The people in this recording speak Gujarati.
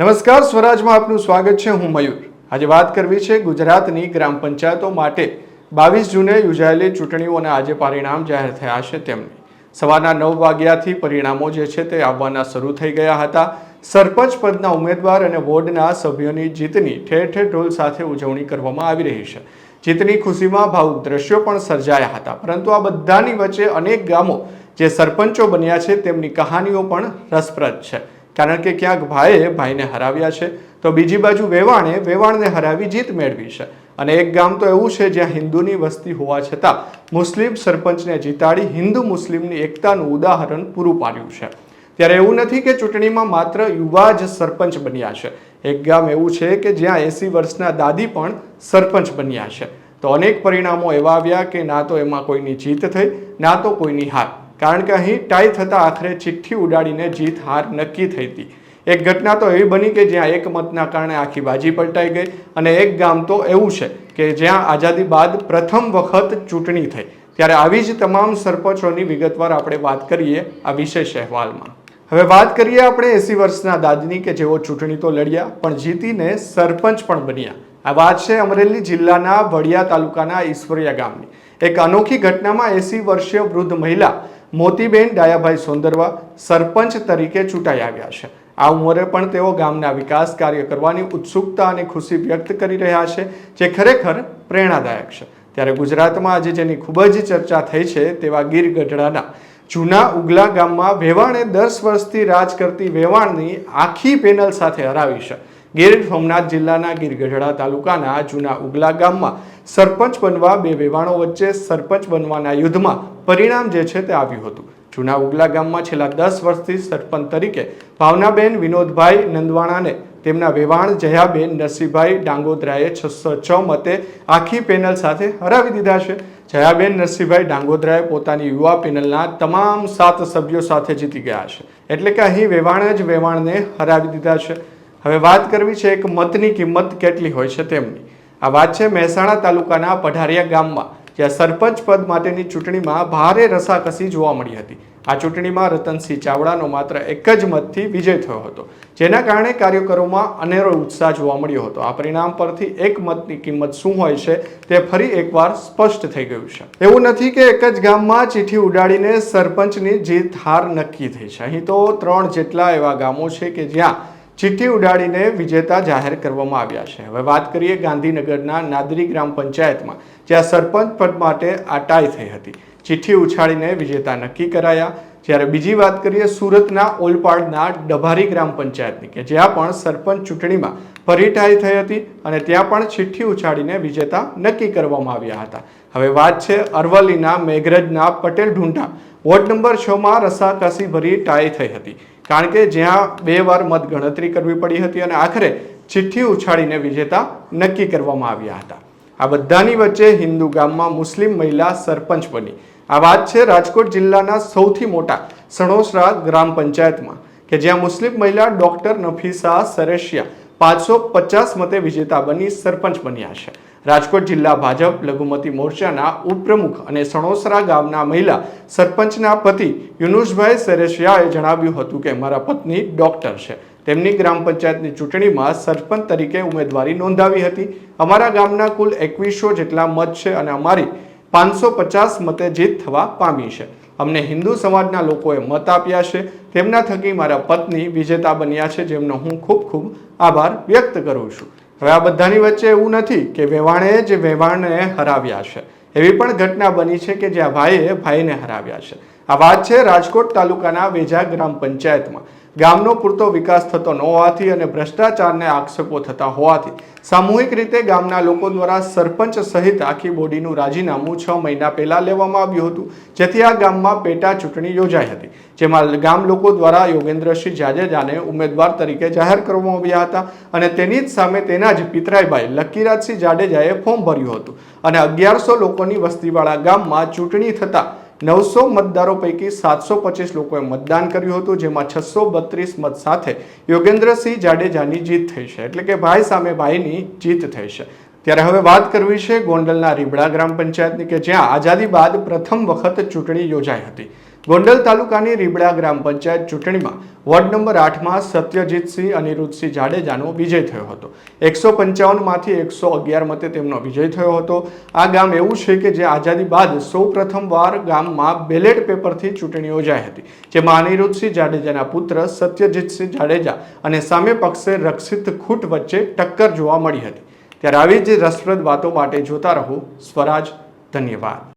નમસ્કાર, સ્વરાજમાં આપનું સ્વાગત છે. હું મયુર. આજે વાત કરવી છે ગુજરાતની ગ્રામ પંચાયતો માટે બાવીસ જૂને યોજાયેલી ચૂંટણીઓના આજે પરિણામ જાહેર થયા છે તેમની. સવારના નવ વાગ્યાથી પરિણામો જે છે તે આવવાના શરૂ થઈ ગયા હતા. સરપંચ પદના ઉમેદવાર અને વોર્ડના સભ્યોની જીતની ઠેર ઠેર ઢોલ સાથે ઉજવણી કરવામાં આવી રહી છે. જીતની ખુશીમાં ભાવુક દ્રશ્યો પણ સર્જાયા હતા. પરંતુ આ બધાની વચ્ચે અનેક ગામો જે સરપંચો બન્યા છે તેમની કહાનીઓ પણ રસપ્રદ છે. કારણ કે ક્યાંક ભાઈએ ભાઈને હરાવ્યા છે, તો બીજી બાજુ વેવાણે વેવાણને હરાવી જીત મેળવી છે. અને એક ગામ તો એવું છે, જ્યાં હિન્દુની વસ્તી હોવા છતાં મુસ્લિમ સરપંચને જીતાડી હિન્દુ મુસ્લિમની એકતાનું ઉદાહરણ પૂરું પાડ્યું છે. ત્યારે એવું નથી કે ચૂંટણીમાં માત્ર યુવા જ સરપંચ બન્યા છે. એક ગામ એવું છે કે જ્યાં એસી વર્ષના દાદી પણ સરપંચ બન્યા છે. તો અનેક પરિણામો એવા આવ્યા કે ના તો એમાં કોઈની જીત થઈ, ના તો કોઈની હાર. કારણ કે અહીં ટાઈ થતાં આખરે ચિઠ્ઠી ઉડાડીને જીત હાર નક્કી થઈ હતી. એક ઘટના તો એવી બની કે જ્યાં એક મતના કારણે આખી બાજી પલટાઈ ગઈ અને એક ગામ તો એવું છે કે જ્યાં આઝાદી બાદ પ્રથમ વખત ચૂંટણી થઈ. ત્યારે આવી જ તમામ સરપંચોની વિગતવાર આપણે વાત કરીએ આ વિશેષ અહેવાલમાં. હવે વાત કરીએ આપણે એસી વર્ષના દાદની કે જેઓ ચૂંટણી તો લડ્યા, પણ જીતીને સરપંચ પણ બન્યા. આ વાત છે અમરેલી જિલ્લાના વડિયા તાલુકાના ઈશ્વરિયા ગામની. એક અનોખી ઘટનામાં એસી વર્ષીય વૃદ્ધ મહિલા મોતીબેન ડાયાભાઈ સોંદરવા સરપંચ તરીકે ચૂંટાઈ આવ્યા છે. આ ઉંમરે પણ તેઓ ગામના વિકાસ કાર્ય કરવાની ઉત્સુકતા અને ખુશી વ્યક્ત કરી રહ્યા છે, જે ખરેખર પ્રેરણાદાયક છે. ત્યારે ગુજરાતમાં આજે જેની ખૂબ જ ચર્ચા થઈ છે તેવા ગીર ગઢડાના જૂના ઉગલા ગામમાં વેવાણે દસ વર્ષથી રાજ કરતી વેવાણની આખી પેનલ સાથે હરાવી છે. ગીર સોમનાથ જિલ્લાના ગીરગઢડા તાલુકાના જૂના ઉગલા ગામમાં સરપંચ બનવા બે વેવાણો વચ્ચે સરપંચ બનવાના યુદ્ધમાં પરિણામ જે છે તે આવ્યું હતું. જૂના ઉગલા ગામમાં છેલ્લા દસ વર્ષથી સરપંચ તરીકે ભાવનાબેન વિનોદભાઈ નંદવાણાને તેમના વેવાણ જયાબેન નરસિંહભાઈ ડાંગોદરાએ છસો છ મતે આખી પેનલ સાથે હરાવી દીધા છે. જયાબેન નરસિંહભાઈ ડાંગોદરાએ પોતાની યુવા પેનલના તમામ સાત સભ્યો સાથે જીતી ગયા છે. એટલે કે અહીં વેવાણ જ વેવાણને હરાવી દીધા છે. હવે વાત કરવી છે એક મતની કિંમત કેટલી હોય છે તેમની. આ વાત છે મહેસાણા તાલુકાના પઢારિયા ગામમાં, જ્યાં સરપંચ પદ માટેની ચૂંટણીમાં ભારે રસાકસી જોવા મળી હતી. આ ચૂંટણીમાં રતનસિંહ ચાવડાનો માત્ર એક જ મતથી વિજય થયો હતો, જેના કારણે કાર્યકરોમાં અનેરો ઉત્સાહ જોવા મળ્યો હતો. આ પરિણામ પરથી એક મતની કિંમત શું હોય છે તે ફરી એકવાર સ્પષ્ટ થઈ ગયું છે. એવું નથી કે એક જ ગામમાં ચીઠી ઉડાડીને સરપંચની જીત હાર નક્કી થઈ છે. અહીં તો ત્રણ જેટલા એવા ગામો છે કે જ્યાં ચિઠ્ઠી ઉડાડીને વિજેતા જાહેર કરવામાં આવ્યા છે. હવે વાત કરીએ ગાંધીનગરના નાદરી ગ્રામ પંચાયતમાં, જ્યાં સરપંચ પદ માટે આ ટાઈ થઈ હતી. ચિઠ્ઠી ઉછાળીને વિજેતા નક્કી કરાયા. જ્યારે બીજી વાત કરીએ સુરતના ઓલપાડના ડભારી ગ્રામ પંચાયતની, કે જ્યાં પણ સરપંચ ચૂંટણીમાં પરિટાઈ થઈ હતી અને ત્યાં પણ ચિઠ્ઠી ઉછાળીને વિજેતા નક્કી કરવામાં આવ્યા હતા. હવે વાત છે અરવલ્લીના મેઘરજના પટેલ ઢુંઢા. વોર્ડ નંબર છમાં રસાકસી ભરી ટાઈ થઈ હતી. કારણ કે જ્યાં બે વાર મત ગણતરી કરવી પડી હતી અને આખરે ચિઠ્ઠી ઉછાળીને વિજેતા નક્કી કરવામાં આવ્યા હતા. આ બધાની વચ્ચે હિન્દુ ગામમાં મુસ્લિમ મહિલા સરપંચ બની. આ વાત છે રાજકોટ જિલ્લાના સૌથી મોટા સણોસરા ગ્રામ પંચાયતમાં, કે જ્યાં મુસ્લિમ મહિલા ડોક્ટર નફીસા સરેશિયા પાંચસો પચાસ મતે વિજેતા બની સરપંચ બન્યા છે. રાજકોટ જિલ્લા ભાજપ લઘુમતી મોરચાના ઉપપ્રમુખ અને સણોસરા ગામના મહિલા સરપંચના પતિ યુનુસભાઈ સરેશિયાએ જણાવ્યું હતું કે મારા પત્ની ડોક્ટર છે. તેમની ગ્રામ પંચાયતની ચૂંટણીમાં સરપંચ તરીકે ઉમેદવારી નોંધાવી હતી. અમારા ગામના કુલ એકવીસો જેટલા મત છે અને અમારી પાંચસો પચાસ મતે જીત થવા પામી છે. અમને હિન્દુ સમાજના લોકોએ મત આપ્યા છે. તેમના થકી મારા પત્ની વિજેતા બન્યા છે, જેમનો હું ખૂબ ખૂબ આભાર વ્યક્ત કરું છું. હવે આ બધાની વચ્ચે એવું નથી કે વેવાણે જ વેવાણને હરાવ્યા છે. એવી પણ ઘટના બની છે કે જ્યાં ભાઈએ ભાઈને હરાવ્યા છે. આ વાત છે રાજકોટ તાલુકાના વેજા ગ્રામ પંચાયતમાં. ગામનો પૂરતો વિકાસ થતો ન હોવાથી અને ભ્રષ્ટાચારને આક્ષેપો થતા હોવાથી. સામૂહિક રીતે ગામના લોકો દ્વારા સરપંચ સહિત આખી બોડીનું રાજીનામું છ મહિના પહેલા લેવામાં આવ્યું હતું, જેથી આ ગામમાં પેટા ચૂંટણી યોજાઈ હતી, જેમાં ગામ લોકો દ્વારા યોગેન્દ્રસિંહ જાડેજાને ઉમેદવાર તરીકે જાહેર કરવામાં આવ્યા હતા અને તેની જ સામે તેના જ પિતરાઈભાઈ લકીરાજસિંહ જાડેજાએ ફોર્મ ભર્યું હતું. અને અગિયારસો લોકોની વસ્તીવાળા ગામમાં ચૂંટણી થતા નવસો મતદારો પૈકી સાતસો પચીસ લોકોએ મતદાન કર્યું હતું, જેમાં છસો બત્રીસ મત સાથે યોગેન્દ્રસિંહ જાડેજાની જીત થઈ છે. એટલે કે ભાઈ સામે ભાઈની જીત થઈ છે. ત્યારે હવે વાત કરવી છે ગોંડલના રીબડા ગ્રામ પંચાયતની કે જ્યાં આઝાદી બાદ પ્રથમ વખત ચૂંટણી યોજાઈ હતી. ગોંડલ તાલુકાની રીબડા ગ્રામ પંચાયત ચૂંટણીમાં વોર્ડ નંબર આઠમાં સત્યજીતસિંહ અનિરુદ્ધસિંહ જાડેજાનો વિજય થયો હતો. એકસો પંચાવનમાંથી એકસો અગિયાર મતે તેમનો વિજય થયો હતો. આ ગામ એવું છે કે જે આઝાદી બાદ સૌ પ્રથમવાર ગામમાં બેલેટ પેપરથી ચૂંટણી યોજાઈ હતી, જેમાં અનિરુદ્ધસિંહ જાડેજાના પુત્ર સત્યજીતસિંહ જાડેજા અને સામે પક્ષે રક્ષિત ખૂટ વચ્ચે ટક્કર જોવા મળી હતી. ત્યારે આવી જ રસપ્રદ વાતો માટે જોતા રહો. સ્વરાજ ધન્યવાદ.